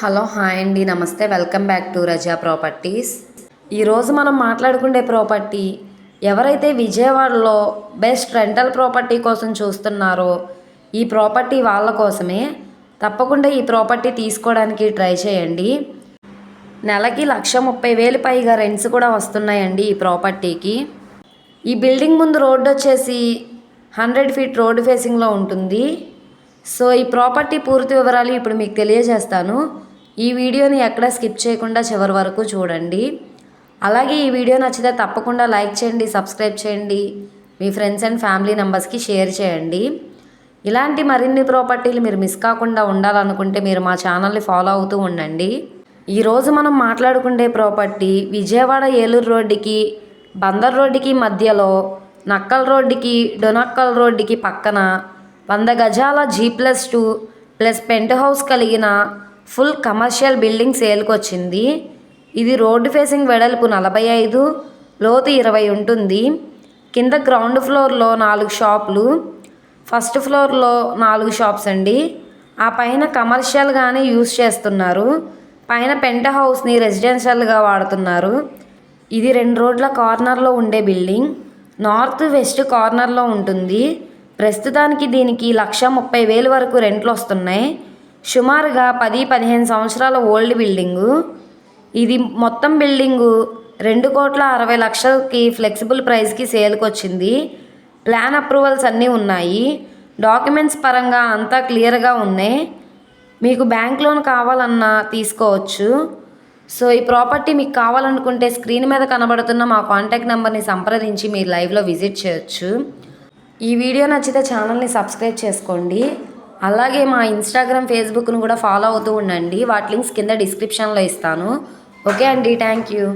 Hello hi అండి. నమస్తే. Welcome back to Raza properties. ఈరోజు మనం మాట్లాడుకునే ప్రాపర్టీ ఎవరైతే విజయవాడలో బెస్ట్ రెంటల్ ప్రాపర్టీ కోసం చూస్తున్నారో ఈ ప్రాపర్టీ వాళ్ళ కోసమే తప్పకుండా ఈ ప్రాపర్టీ తీసుకోవడానికి ట్రై చేయండి. నెలకి లక్ష ముప్పై వేలు పైగా రెంట్స్ కూడా వస్తున్నాయండి ఈ ప్రాపర్టీకి. ఈ బిల్డింగ్ ముందు రోడ్డు వచ్చేసి హండ్రెడ్ ఫీట్ రోడ్డు ఫేసింగ్లో ఉంటుంది. సో ఈ ప్రాపర్టీ పూర్తి వివరాలు ఇప్పుడు మీకు తెలియజేస్తాను. ఈ వీడియోని ఎక్కడ స్కిప్ చేయకుండా చివరి వరకు చూడండి. అలాగే ఈ వీడియో నచ్చితే తప్పకుండా లైక్ చేయండి సబ్స్క్రైబ్ చేయండి మీ ఫ్రెండ్స్ అండ్ ఫ్యామిలీ మెంబర్స్కి షేర్ చేయండి. ఇలాంటి మరిన్ని ప్రాపర్టీలు మీరు మిస్ కాకుండా ఉండాలనుకుంటే మీరు మా ఛానల్ని ఫాలో అవుతూ ఉండండి. ఈరోజు మనం మాట్లాడుకునే ప్రాపర్టీ విజయవాడ ఏలూరు రోడ్డుకి బందర్ రోడ్డుకి మధ్యలో నక్కల్ రోడ్డుకి డొనక్కల్ రోడ్డుకి పక్కన వంద గజాల G plus two plus penthouse కలిగిన ఫుల్ కమర్షియల్ బిల్డింగ్ సేల్కి వచ్చింది ఇది రోడ్డు ఫేసింగ్ వెడల్పు నలభై ఐదు లోతు ఇరవై ఉంటుంది. కింద గ్రౌండ్ ఫ్లోర్లో నాలుగు షాపులు. ఫస్ట్ ఫ్లోర్లో నాలుగు షాప్స్ అండి. ఆ పైన కమర్షియల్గానే యూస్ చేస్తున్నారు. పైన పెంట హౌస్ని రెసిడెన్షియల్గా వాడుతున్నారు. ఇది రెండు రోడ్ల కార్నర్లో ఉండే బిల్డింగ్. నార్త్ వెస్ట్ కార్నర్లో ఉంటుంది. ప్రస్తుతానికి దీనికి లక్ష ముప్పై వేలు వరకు రెంట్లు వస్తున్నాయి సుమారుగా పది పదిహేను సంవత్సరాల ఓల్డ్ బిల్డింగు. ఇది మొత్తం బిల్డింగు రెండు కోట్ల అరవై లక్షలకి ఫ్లెక్సిబుల్ ప్రైస్కి సేల్కి వచ్చింది ప్లాన్ అప్రూవల్స్ అన్నీ ఉన్నాయి. డాక్యుమెంట్స్ పరంగా అంతా క్లియర్గా ఉన్నాయి. మీకు బ్యాంక్ లోన్ కావాలన్నా తీసుకోవచ్చు. సో ఈ ప్రాపర్టీ మీకు కావాలనుకుంటే స్క్రీన్ మీద కనబడుతున్న మా కాంటాక్ట్ నెంబర్ని సంప్రదించి మీరు లైవ్లో విజిట్ చేయొచ్చు. ఈ వీడియో నచ్చితే ఛానల్ని సబ్స్క్రైబ్ చేసుకోండి. అలాగే మా ఇన్స్టాగ్రామ్ ఫేస్బుక్ను కూడా ఫాలో అవుతూ ఉండండి. వాటి లింక్స్ కింద డిస్క్రిప్షన్లో ఇస్తాను. ఓకే అండి థ్యాంక్ యూ